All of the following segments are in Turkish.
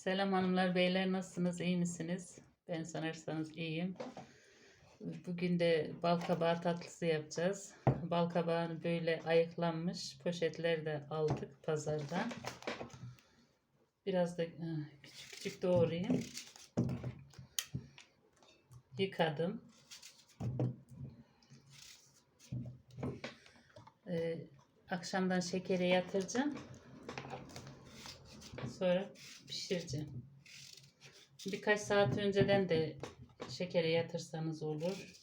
Selam hanımlar, beyler nasılsınız? iyi misiniz? Ben sanırsanız iyiyim. Bugün de bal kabağı tatlısı yapacağız. Bal kabağını böyle ayıklanmış poşetler de aldık pazardan. Biraz da e, küçük küçük doğrayayım. Yıkadım. Ee, akşamdan şekere yatıracağım. Sonra pişireceğim. Birkaç saat önceden de şekere yatırsanız olur.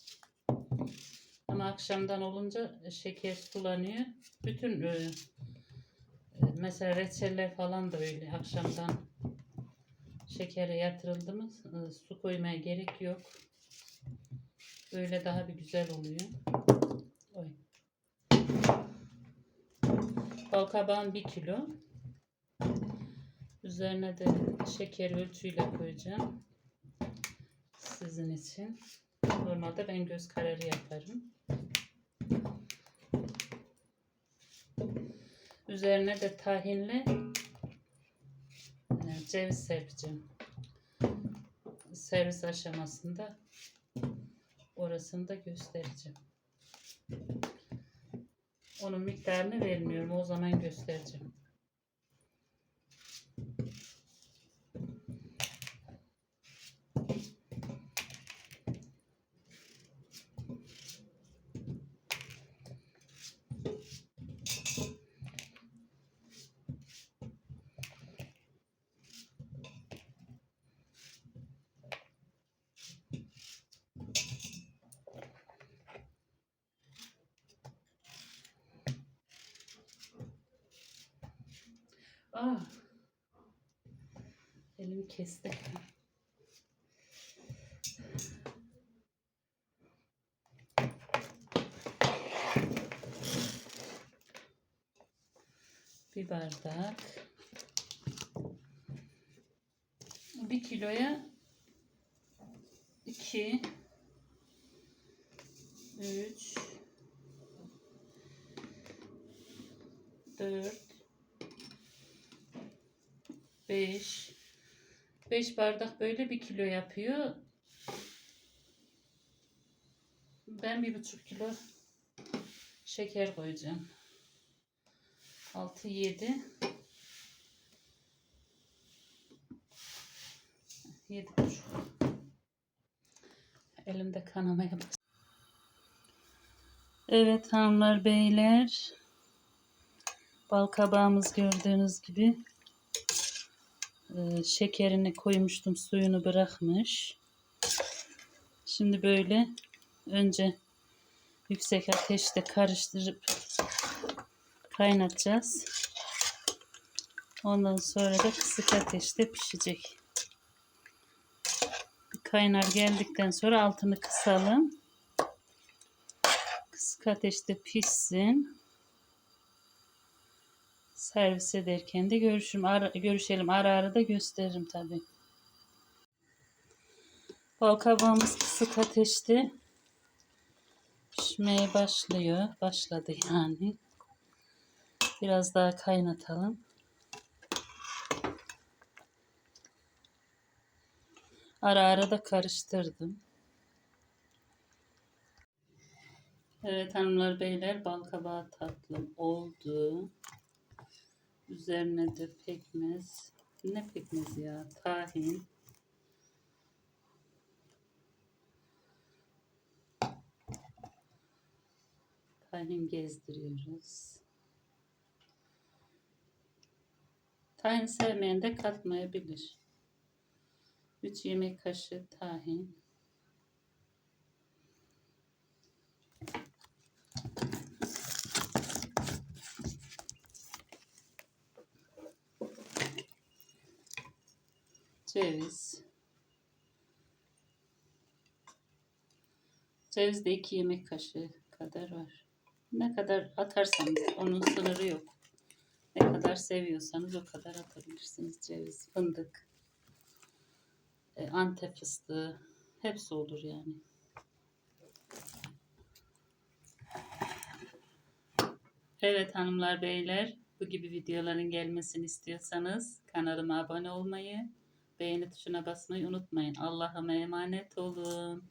Ama akşamdan olunca şeker sulanıyor. Bütün e, e, mesela reçeller falan da öyle akşamdan şekere yatırıldı mı e, su koymaya gerek yok. Böyle daha bir güzel oluyor. Oy. Bal kabağım 1 kilo. Üzerine de şeker ölçüyle koyacağım. Sizin için. Normalde ben göz kararı yaparım. Üzerine de tahinle e, ceviz serpeceğim. Servis aşamasında orasını da göstereceğim. Onun miktarını vermiyorum. O zaman göstereceğim. Ah. Elimi kesti. Bir bardak. Bir kiloya iki, üç, dört, 5 5 bardak böyle bir kilo yapıyor. Ben bir buçuk kilo şeker koyacağım. 6 7 7 buçuk. Elimde kanamaya başladı. Evet hanımlar beyler. Bal kabağımız gördüğünüz gibi ee, şekerini koymuştum suyunu bırakmış. Şimdi böyle önce yüksek ateşte karıştırıp kaynatacağız. Ondan sonra da kısık ateşte pişecek. Kaynar geldikten sonra altını kısalım. Kısık ateşte pişsin servis ederken de görüşürüm, ara, görüşelim. Ara ara da gösteririm tabi. Bal kabağımız kısık ateşte pişmeye başlıyor. Başladı yani. Biraz daha kaynatalım. Ara ara da karıştırdım. Evet hanımlar beyler bal kabağı tatlım oldu. Üzerine de pekmez. Ne pekmez ya? Tahin. Tahin gezdiriyoruz. Tahin sevmeyen de katmayabilir. 3 yemek kaşığı tahin. ceviz. Ceviz de 2 yemek kaşığı kadar var. Ne kadar atarsanız onun sınırı yok. Ne kadar seviyorsanız o kadar atabilirsiniz. Ceviz, fındık, e, antep fıstığı hepsi olur yani. Evet hanımlar beyler bu gibi videoların gelmesini istiyorsanız kanalıma abone olmayı Beğeni tuşuna basmayı unutmayın. Allah'a emanet olun.